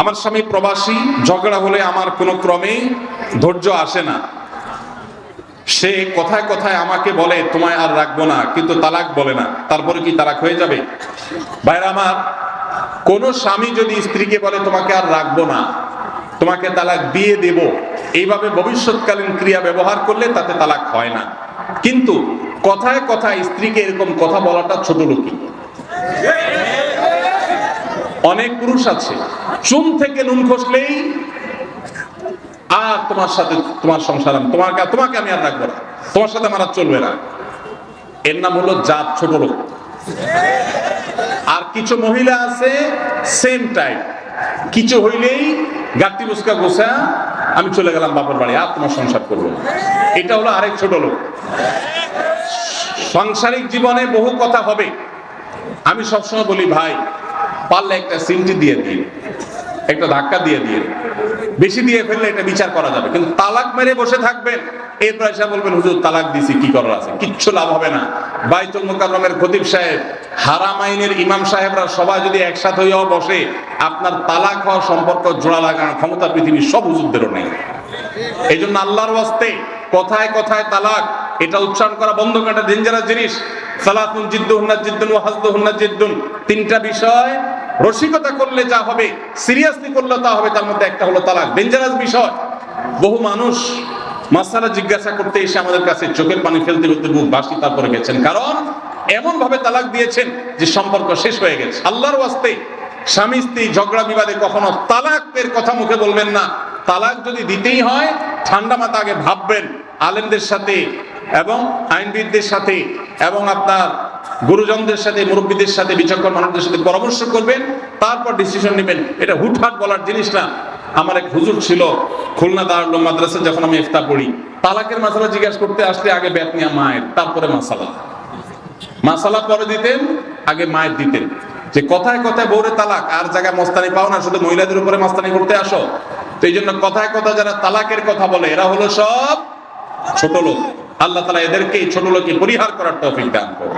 আমার স্বামী প্রবাসী, ঝগড়া হলে আমার কোনো ক্রমে ধৈর্য আসে না। সে কথায় কথায় আমাকে বলে, তোমায় আর রাখব না। কিন্তু তালাক বলে না। তারপরে কি তালাক হয়ে যাবে? ভাইরা আমার, কোন স্বামী যদি স্ত্রীকে বলে, তোমাকে আর রাখব না, তোমাকে তালাক দিয়ে দেব। এইভাবে ভবিষ্যৎকালীন ক্রিয়া ব্যবহার করলে তাতে তালাক হয় না। কিন্তু কথায় কথায় স্ত্রীকে এরকম কথা বলাটা ছোট লোকই অনেক পুরুষ আছে। চুন থেকে নুন খসলেই, আর তোমার সাথে, তোমার সংসার তোমার তোমাকে আমি আর রাখব না। তোমার সাথে আমার চলবে না। এর নাম হলো জাত ছোট লোক। আর কিছু মহিলা আছে সেম টাইপ কিছু হইলেই গাতি বুসকা গোসা আমি চলে গেলাম বাপর বাড়ি, আর তোমার সংসার করব এটা হলো আরেক ছোট লোক। সাংসারিক জীবনে বহু কথা হবে। আমি সবসময় বলি, ভাই পারলে একটা সিমটি দিয়ে দিন। একটা ধাক্কা দিয়ে দিয়ে বেশি দিয়ে ফেললে এটা বিচার করা যাবে। কিন্তু তালাক মেরে বসে থাকবেন, এরপর এসে বলবেন, হুজুর, তালাক দিছি, কি করার আছে? কিচ্ছু লাভ হবে না। বাইতুল মুকাররমের খতিব সাহেব, হারাম আইনের ইমাম সাহেবরা সবাই যদি একসাথে হইয়াও বসে, আপনার তালাক হওয়ার সম্পর্ক জোড়া লাগানোর ক্ষমতা পৃথিবীর সব হুজুরদেরও নেই। এই জন্য আল্লাহর ওয়াস্তে কথায় কথায় তালাক, এটা উচ্চারণ করা বন্ধ করা একটা ডেঞ্জারাস জিনিস। সালাতুন জিদ্দু হুন্না জিদ্দুন ওয়া হাসদু হুন্না জিদ্দুন তিনটা বিষয় রসিকতা করলে যা হবে সিরিয়াসলি করলে তা হবে, তার মধ্যে একটা হলো তালাক। ডেঞ্জারাস বিষয়। বহু মানুষ মাসালা জিজ্ঞাসা করতে এসে আমাদের কাছে চোখের পানি ফেলতে ফেলতে বুক বাসি তারপরে গেছেন। কারণ এমন ভাবে তালাক দিয়েছেন যে সম্পর্ক শেষ হয়ে গেছে। আল্লাহর ওয়াস্তে স্বামী স্ত্রী ঝগড়া বিবাদে কখনো তালাকের কথা মুখে বলবেন না। তালাক যদি দিতেই হয়, ঠান্ডা মাথা আগে ভাববেন। আলেমদের সাথে এবং আইনবিদদের সাথে এবং আপনার গুরুজনদের সাথে, মুরব্বীদের সাথে, বিচক্ষণ মানুষদের সাথে পরামর্শ করবেন, তারপর ডিসিশন নেবেন। এটা হুটহাট বলার জিনিস না। আমার এক হুজুর ছিল খুলনা দারুল মাদ্রাসা, যখন আমি ইফতা পড়ি। তালাকের মাসালা জিজ্ঞাসা করতে আসলে আগে ব্যাত নিয়ে মায়ের, তারপরে মাসালা। মাসালা পরে দিতেন, আগে মায়ের দিতেন। যে কথায় কথায় বউরে তালাক, আর জায়গায় মস্তানি পাও না, শুধু মহিলাদের উপরে মস্তানি করতে আসো। তো এই জন্য কথায় কথা যারা তালাকের কথা বলে, এরা হলো সব ছোট লোক। আল্লাহ তালা এদেরকে ছোট লোককে পরিহার করার তৌফিক দান করুন।